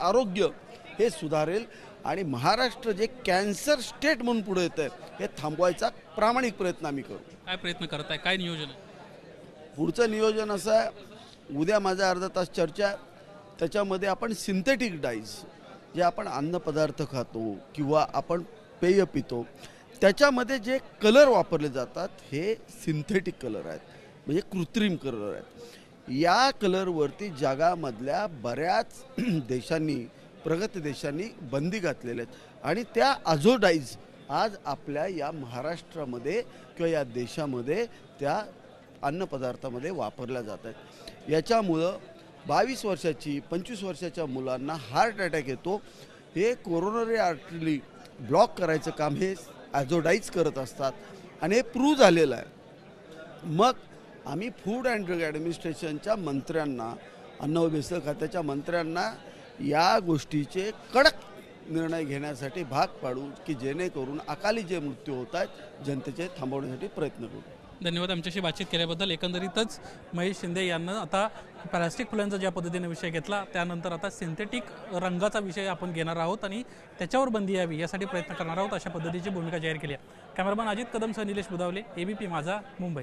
आरोग्य हे सुधारेल आणि महाराष्ट्र जे कॅन्सर स्टेट म्हणून पुढे येत आहे हे थांबवायचा प्रामाणिक प्रयत्न आम्ही करू. काय प्रयत्न करताय? काय नियोजन आहे? पुढचं नियोजन असं आहे उद्या माझा अर्धा तास चर्चा आहे. त्याच्यामध्ये आपण सिंथेटिक डाईज जे आपण अन्नपदार्थ खातो किंवा आपण पेय पितो त्याच्यामध्ये जे कलर वापरले जातात हे सिंथेटिक कलर आहेत. म्हणजे कृत्रिम कलर आहेत. या कलरवरती जगामधल्या बऱ्याच देशांनी प्रगत देशांनी बंदी घातलेल्या आहेत. आणि त्या आझोडाईज आज आपल्या या महाराष्ट्रामध्ये किंवा या देशामध्ये त्या अन्नपदार्थामध्ये वापरल्या जात आहेत. याच्यामुळं बावीस वर्षाची पंचवीस वर्षाच्या मुलांना हार्ट अटॅक येतो. हे कोरोनरी आर्टरी ब्लॉक करायचं काम हे ॲझोडाईज करत असतात. आणि हे प्रूव्ह झालेलं आहे. मग आम्ही फूड अँड ड्रग ॲडमिनिस्ट्रेशनच्या मंत्र्यांना अन्न व भेसळ खात्याच्या मंत्र्यांना या गोष्टीचे कडक निर्णय घेण्यासाठी भाग पाडू की जेणेकरून अकाली जे मृत्यू होत आहेत जनतेचे थांबवण्यासाठी प्रयत्न करू. धन्यवाद आमच्याशी बातचीत केल्याबद्दल. एकंदरीतच महेश शिंदे यांना आता प्लास्टिक फुलांचा ज्या पद्धतीने विषय घेतला त्यानंतर आता सिंथेटिक रंगाचा विषय आपण घेणार आहोत आणि त्याच्यावर बंदी यावी यासाठी प्रयत्न करणार आहोत अशा पद्धतीची भूमिका जाहीर केली आहे. Cameraman Ajit Kadam Nilesh Budhawale ABP Majha Mumbai.